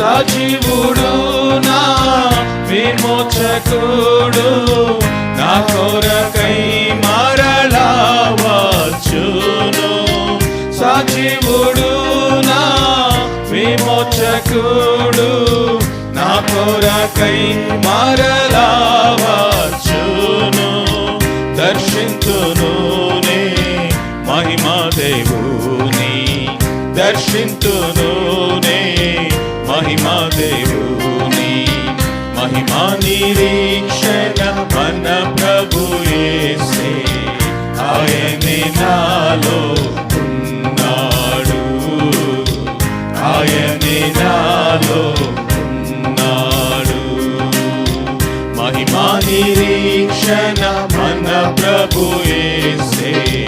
సజీవుడు నా విమోచకుడు నా కొరకై మరలా వచ్చును సజీవుడు నా విమోచకుడు నా కొరకై మరలా వచ్చును దర్శించును నే మహిమా దేవుని దర్శించును నే మహిమా నిరీక్షణ మన ప్రభు యేసే. ఆయనే నాలో ఉన్నాడు. ఆయనే నాలో ఉన్నాడు. మహిమా నిరీక్షణ మన ప్రభు యేసే.